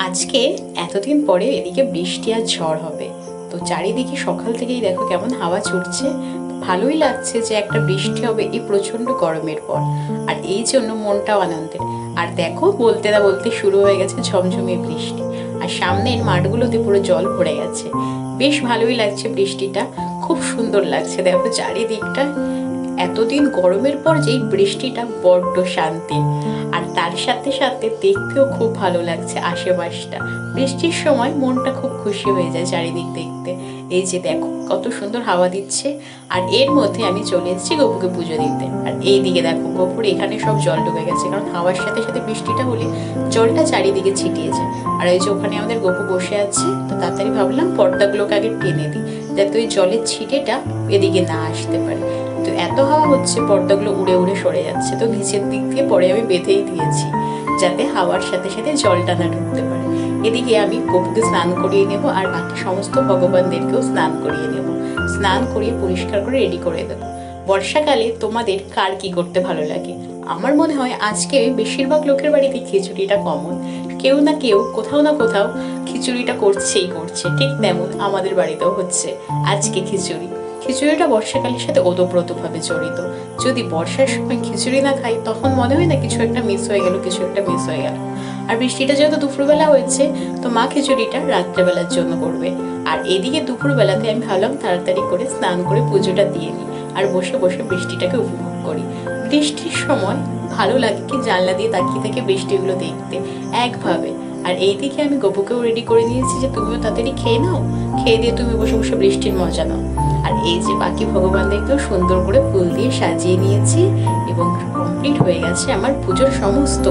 আজকে এতদিন পরে এদিকে বৃষ্টি আর ঝড় হবে। তো চারিদিকে সকাল থেকেই দেখো কেমন হাওয়া ছুটছে ভালোই লাগছে যে একটা বৃষ্টি হবে এই প্রচণ্ড গরমের পর। আর এই জন্য মনটাও আনন্দের। আর দেখো, বলতে না বলতে শুরু হয়ে গেছে ঝমঝমিয়ে বৃষ্টি। আর সামনের মাঠগুলোতে পুরো জল পড়ে গেছে। বেশ ভালোই লাগছে বৃষ্টিটা। খুব সুন্দর লাগছে। দেখো চারিদিকটা এতদিন গরমের পর যেই বৃষ্টিটা বড্ড শান্তি। আর তার সাথে সাথে দেখতেও খুব ভালো লাগছে আশেপাশটা। বৃষ্টির সময় মনটা খুব খুশি হয়ে যায় চারিদিক দেখতে। এই যে দেখো, কত সুন্দর হাওয়া দিচ্ছে। আর এর মধ্যে আমি চলে এসেছি গপুকে পুজো দিতে। আর এই দিকে দেখো, গপুর এখানে সব জল ঢুকে গেছে। কারণ হাওয়ার সাথে সাথে বৃষ্টিটা হলে জলটা চারিদিকে ছিটিয়ে যায়। আর এই যে ওখানে আমাদের গপু বসে আছে, তো তাড়াতাড়ি ভাবলাম পর্দাগুলোকে আগে টেনে দিই, যাতে ওই জলের ছিটেটা এদিকে না আসতে পারে। এত হাওয়া হচ্ছে, পর্দাগুলো উড়ে উড়ে সরে যাচ্ছে। তো নিচের দিক দিয়ে পরে আমি বেঁধেই দিয়েছি, যাতে হাওয়ার সাথে সাথে জলটা না ঢুকতে পারে। এদিকে আমি গপুকে স্নান করিয়ে নেব আর বাকি সমস্ত ভগবানদেরকেও স্নান করিয়ে নেব। স্নান করিয়ে পরিষ্কার করে রেডি করে দেবো। বর্ষাকালে তোমাদের কার কি করতে ভালো লাগে? আমার মনে হয় আজকে বেশিরভাগ লোকের বাড়িতে খিচুড়িটা কমন। কেউ না কেউ, কোথাও না কোথাও খিচুড়িটা করছেই করছে। ঠিক তেমন আমাদের বাড়িতেও হচ্ছে আজকে খিচুড়ি। খিচুড়িটা বর্ষাকালের সাথে ওতপ্রোতভাবে জড়িত। যদি বর্ষার সময় খিচুড়ি না খাই, তখন মনে হয় না কিছু একটা মিস হয়ে গেল, কিছু একটা মিস হয়ে গেল। আর বৃষ্টিটা যেহেতু দুপুরবেলা হয়েছে, তো মা খিচুড়িটা রাত্রেবেলার জন্য করবে। আর এদিকে দুপুরবেলাতে আমি ভাবলাম তাড়াতাড়ি করে স্নান করে পুজোটা দিয়ে নিই আর বসে বসে বৃষ্টিটাকে উপভোগ করি। বৃষ্টির সময় ভালো লাগে কি জানলা দিয়ে তাকিয়ে থেকে বৃষ্টিগুলো দেখতে। একভাবে। আর এইদিকে আমি গোপুকেও রেডি করে নিয়েছি যে তুমিও তাড়াতাড়ি খেয়ে নাও। খেয়ে দিয়ে তুমি বসে বসে বৃষ্টির মজা নাও। আর এই যে বাকি ভগবানদেরকেও সুন্দর করে ফুল দিয়ে সাজিয়ে নিয়েছি এবং কমপ্লিট হয়ে গেছে আমার পুজোর সমস্ত।